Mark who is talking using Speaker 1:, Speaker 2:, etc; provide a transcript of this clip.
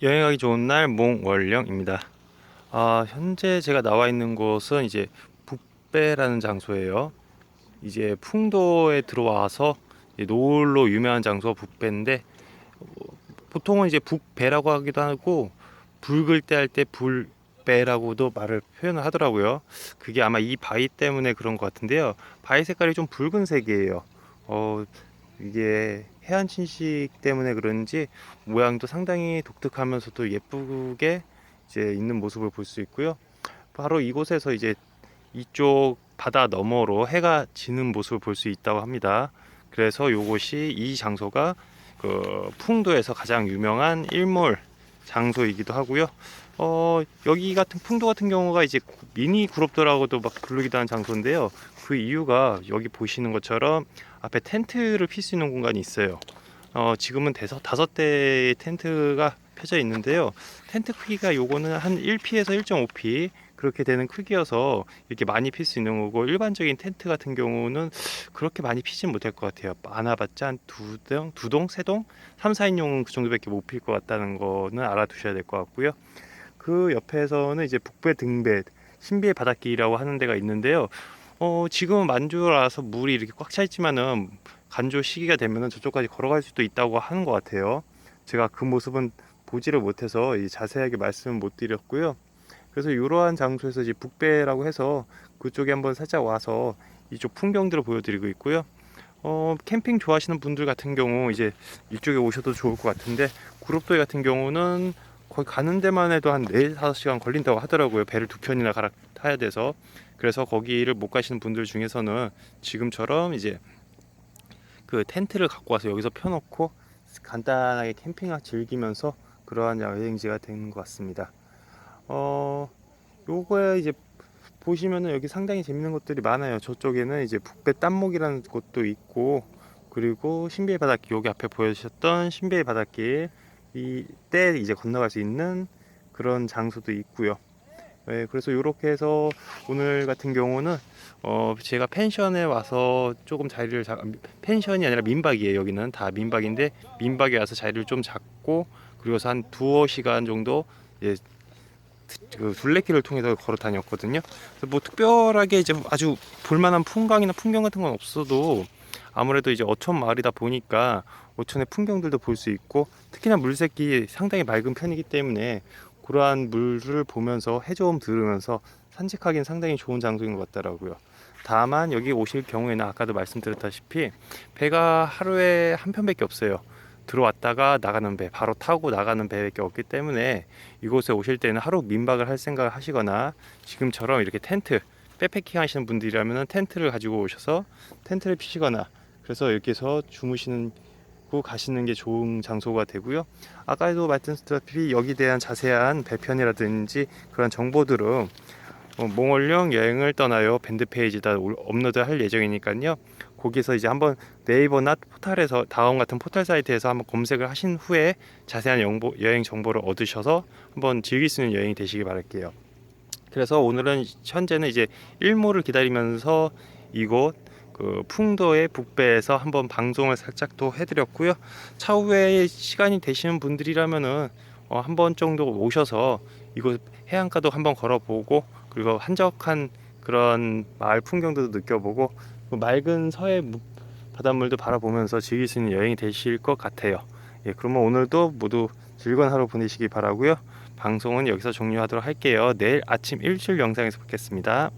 Speaker 1: 여행하기 좋은 날 몽월령입니다. 아, 현재 제가 나와 있는 곳은 이제 북배라는 장소예요. 이제 풍도에 들어와서 이제 노을로 유명한 장소가 북배인데 어, 보통은 이제 북배라고 하기도 하고 붉을 때 할 때 불배라고도 말을 표현을 하더라고요. 그게 아마 이 바위 때문에 그런 것 같은데요. 바위 색깔이 좀 붉은색이에요. 어, 이게 해안 침식 때문에 그런지 모양도 상당히 독특하면서도 예쁘게 이제 있는 모습을 볼 수 있고요. 바로 이곳에서 이제 이쪽 바다 너머로 해가 지는 모습을 볼 수 있다고 합니다. 그래서 이곳이 이 장소가 그 풍도에서 가장 유명한 일몰 장소이기도 하고요. 어, 여기 같은 풍도 같은 경우가 이제 미니 구롭도라고도 막 부르기도 하는 장소인데요. 그 이유가 여기 보시는 것처럼 앞에 텐트를 필 수 있는 공간이 있어요. 어, 지금은 대서 다섯 대의 텐트가 펴져 있는데요. 텐트 크기가 요거는 한 1피에서 1.5피 그렇게 되는 크기여서 이렇게 많이 필 수 있는 거고 일반적인 텐트 같은 경우는 그렇게 많이 피진 못할 것 같아요. 많아봤자 한 두 동, 두 동, 세 동, 3, 4인용은 그 정도밖에 못 필 것 같다는 거는 알아두셔야 될 것 같고요. 그 옆에서는 이제 북배 등배 신비의 바닷길이라고 하는 데가 있는데요. 어, 지금은 만주라서 물이 이렇게 꽉 차 있지만은 간조 시기가 되면은 저쪽까지 걸어갈 수도 있다고 하는 것 같아요. 제가 그 모습은 보지를 못해서 이 자세하게 말씀을 못 드렸고요. 그래서 이러한 장소에서 이제 북배라고 해서 그쪽에 한번 살짝 와서 이쪽 풍경들을 보여드리고 있고요. 어, 캠핑 좋아하시는 분들 같은 경우 이제 이쪽에 오셔도 좋을 것 같은데 구롭도에 같은 경우는 거기 가는 데만 해도 한 4, 5시간 걸린다고 하더라고요. 배를 두 편이나 갈아 타야 돼서. 그래서 거기를 못 가시는 분들 중에서는 지금처럼 이제 그 텐트를 갖고 와서 여기서 펴놓고 간단하게 캠핑을 즐기면서 그러한 여행지가 되는 것 같습니다. 어, 요거에 이제 보시면은 여기 상당히 재밌는 것들이 많아요. 저쪽에는 이제 북배 땀목이라는 곳도 있고 그리고 신비의 바닷길 여기 앞에 보여주셨던 신비의 바닷길 이때 이제 건너갈 수 있는 그런 장소도 있고요. 네, 그래서 이렇게 해서 오늘 같은 경우는 어 제가 펜션에 와서 조금 자리를 잡 펜션이 아니라 민박이에요 여기는 다 민박인데 민박에 와서 자리를 좀 잡고 그리고서 한 두어 시간 정도 이제 그 둘레길을 통해서 걸어 다녔거든요. 뭐 특별하게 이제 아주 볼만한 풍광이나 풍경 같은 건 없어도 아무래도 이제 어촌 마을이다 보니까 어촌의 풍경들도 볼 수 있고 특히나 물색이 상당히 맑은 편이기 때문에 그러한 물을 보면서 해조음 들으면서 산책하기는 상당히 좋은 장소인 것 같더라고요. 다만 여기 오실 경우에는 아까도 말씀드렸다시피 배가 하루에 한 편밖에 없어요. 들어왔다가 나가는 배, 바로 타고 나가는 배밖에 없기 때문에 이곳에 오실 때는 하루 민박을 할 생각을 하시거나 지금처럼 이렇게 텐트, 백패킹 하시는 분들이라면 텐트를 가지고 오셔서 텐트를 피시거나 그래서 여기서 주무시는 고 가시는 게 좋은 장소가 되고요. 아까도 말씀드렸다시피 여기 대한 자세한 배편이라든지 그런 정보들은 어, 몽월령 여행을 떠나요 밴드 페이지다 올- 업로드할 예정이니까요. 거기서 이제 한번 네이버나 포탈에서 다음 같은 포털 사이트에서 한번 검색을 하신 후에 자세한 영보, 여행 정보를 얻으셔서 한번 즐길 수 있는 여행이 되시길 바랄게요. 그래서 오늘은 현재는 이제 일몰을 기다리면서 이곳 그 풍도의 북배에서 한번 방송을 살짝 또 해드렸고요. 차후에 시간이 되시는 분들이라면은 어, 한 번 정도 오셔서 이곳 해안가도 한번 걸어보고 그리고 한적한 그런 마을 풍경도 느껴보고 그 맑은 서해 무- 바닷물도 바라보면서 즐길 수 있는 여행이 되실 것 같아요. 예, 그러면 오늘도 모두 즐거운 하루 보내시기 바라고요. 방송은 여기서 종료하도록 할게요. 내일 아침 일출 영상에서 뵙겠습니다.